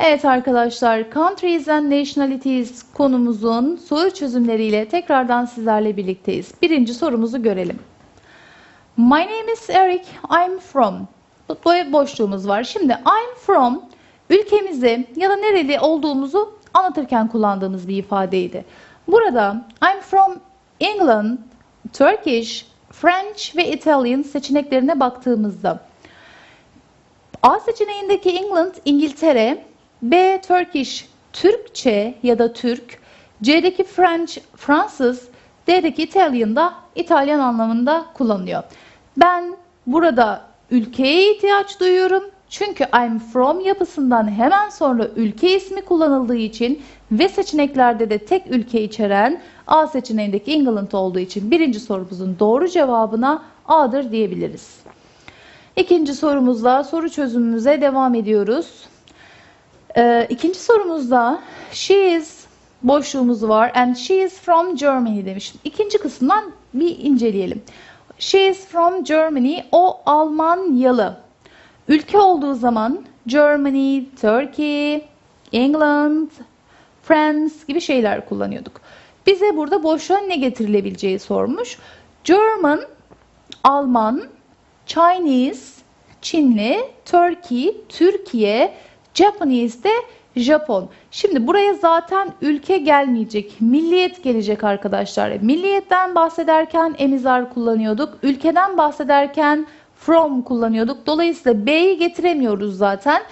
Evet arkadaşlar, Countries and Nationalities konumuzun soru çözümleriyle tekrardan sizlerle birlikteyiz. Birinci sorumuzu görelim. My name is Eric, I'm from. Bu boşluğumuz var. Şimdi I'm from ülkemizi ya da nereli olduğumuzu anlatırken kullandığımız bir ifadeydi. Burada I'm from England, Turkish, French ve Italian seçeneklerine baktığımızda A seçeneğindeki England, İngiltere, B Turkish, Türkçe ya da Türk, C'deki French, Fransız, D'deki Italian da İtalyan anlamında kullanılıyor. Ben burada ülkeye ihtiyaç duyuyorum. Çünkü I'm from yapısından hemen sonra ülke ismi kullanıldığı için ve seçeneklerde de tek ülke içeren A seçeneğindeki England olduğu için birinci sorumuzun doğru cevabına A'dır diyebiliriz. İkinci sorumuzla soru çözümümüze devam ediyoruz. Ee, ikinci sorumuzda she is boşluğumuz var and she is from Germany demiştim. İkinci kısımdan bir inceleyelim. She is from Germany. O Almanyalı. Ülke olduğu zaman Germany, Turkey, England, France gibi şeyler kullanıyorduk. Bize burada boşluğa ne getirilebileceği sormuş. German, Alman, Chinese, Çinli, Turkey, Türkiye, Japanese de Japon. Şimdi buraya zaten ülke gelmeyecek. Milliyet gelecek arkadaşlar. Milliyetten bahsederken emizar kullanıyorduk. Ülkeden bahsederken from kullanıyorduk. Dolayısıyla B'yi getiremiyoruz zaten.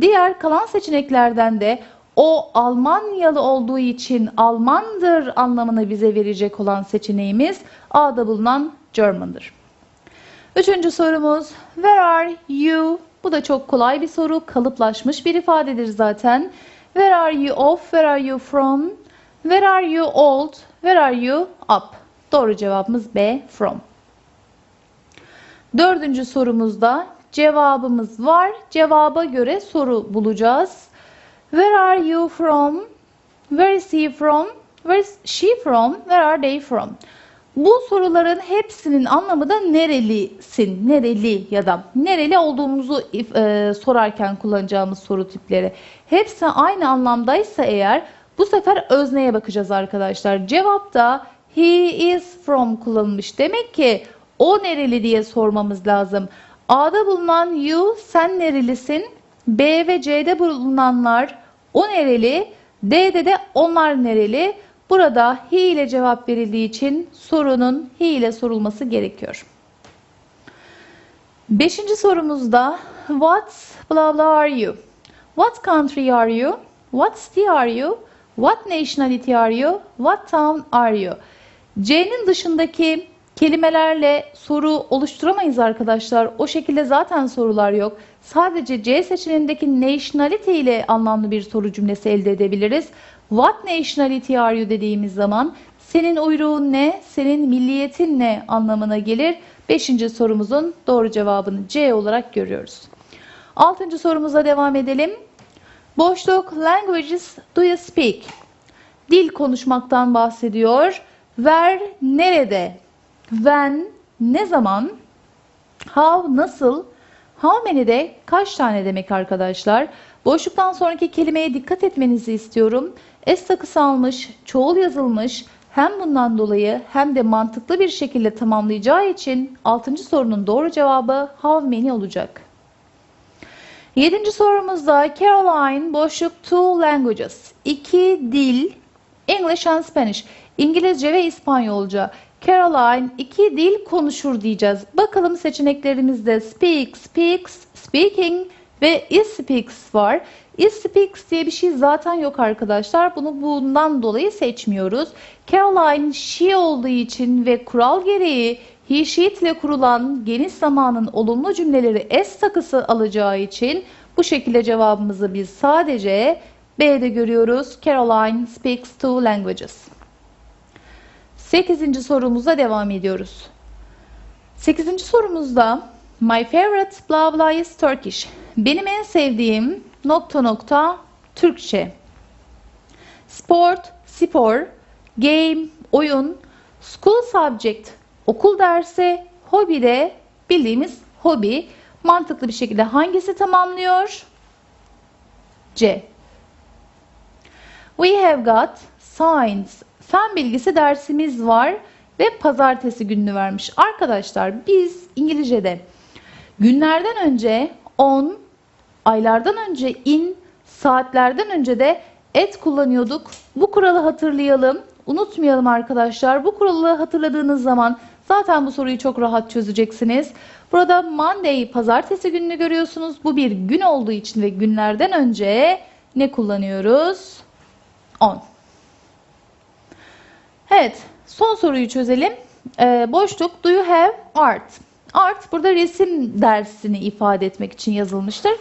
Diğer kalan seçeneklerden de o Almanyalı olduğu için Almandır anlamını bize verecek olan seçeneğimiz A'da bulunan German'dır. Üçüncü sorumuz Where are you? Bu da çok kolay bir soru. Kalıplaşmış bir ifadedir zaten. Where are you of? Where are you from? Where are you old? Where are you up? Doğru cevabımız B. From. Dördüncü sorumuzda cevabımız var. Cevaba göre soru bulacağız. Where are you from? Where is he from? Where is she from? Where are they from? Bu soruların hepsinin anlamı da nerelisin, nereli ya da nereli olduğumuzu e, sorarken kullanacağımız soru tipleri. Hepsi aynı anlamdaysa eğer bu sefer özneye bakacağız arkadaşlar. Cevapta he is from kullanılmış. Demek ki o nereli diye sormamız lazım. A'da bulunan you sen nerelisin? B ve C'de bulunanlar o nereli? D'de de onlar nereli? Burada he ile cevap verildiği için sorunun he ile sorulması gerekiyor. Beşinci sorumuzda what blah blah are you? What country are you? What city are you? What nationality are you? What town are you? C'nin dışındaki kelimelerle soru oluşturamayız arkadaşlar. O şekilde zaten sorular yok. Sadece C seçeneğindeki nationality ile anlamlı bir soru cümlesi elde edebiliriz. What nationality are you dediğimiz zaman senin uyruğun ne, senin milliyetin ne anlamına gelir. Beşinci sorumuzun doğru cevabını C olarak görüyoruz. Altıncı sorumuza devam edelim. Boşluk languages do you speak? Dil konuşmaktan bahsediyor. Where nerede? When ne zaman? How nasıl? How many de kaç tane demek arkadaşlar? Boşluktan sonraki kelimeye dikkat etmenizi istiyorum. S takısı almış, çoğul yazılmış. Hem bundan dolayı hem de mantıklı bir şekilde tamamlayacağı için 6. sorunun doğru cevabı how many olacak. 7. sorumuzda Caroline boşluk two languages. iki dil English and Spanish. İngilizce ve İspanyolca. Caroline iki dil konuşur diyeceğiz. Bakalım seçeneklerimizde speak, speaks, speaking ve is speaks var. Is speaks diye bir şey zaten yok arkadaşlar. Bunu bundan dolayı seçmiyoruz. Caroline she olduğu için ve kural gereği he she ile kurulan geniş zamanın olumlu cümleleri s takısı alacağı için bu şekilde cevabımızı biz sadece B'de görüyoruz. Caroline speaks two languages. 8. sorumuza devam ediyoruz. 8. sorumuzda My favorite blah blah is Turkish. Benim en sevdiğim nokta nokta Türkçe. Sport, spor, game, oyun, school subject, okul dersi, hobi de bildiğimiz hobi. Mantıklı bir şekilde hangisi tamamlıyor? C. We have got science. Fen bilgisi dersimiz var ve pazartesi gününü vermiş. Arkadaşlar biz İngilizce'de günlerden önce on, aylardan önce in, saatlerden önce de et kullanıyorduk. Bu kuralı hatırlayalım. Unutmayalım arkadaşlar. Bu kuralı hatırladığınız zaman zaten bu soruyu çok rahat çözeceksiniz. Burada Monday pazartesi gününü görüyorsunuz. Bu bir gün olduğu için ve günlerden önce ne kullanıyoruz? On. Evet, son soruyu çözelim. Ee, boşluk, do you have art? Art burada resim dersini ifade etmek için yazılmıştır.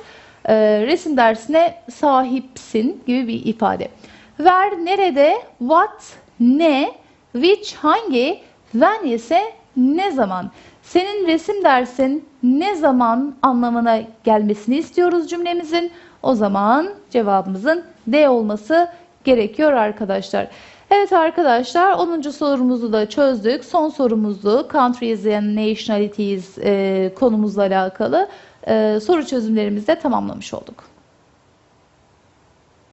Ee, resim dersine sahipsin gibi bir ifade. Where, nerede, what, ne, which, hangi, when ise ne zaman. Senin resim dersin ne zaman anlamına gelmesini istiyoruz cümlemizin. O zaman cevabımızın D olması gerekiyor arkadaşlar. Evet arkadaşlar 10. sorumuzu da çözdük. Son sorumuzu countries and nationalities e, konumuzla alakalı e, soru çözümlerimizi de tamamlamış olduk.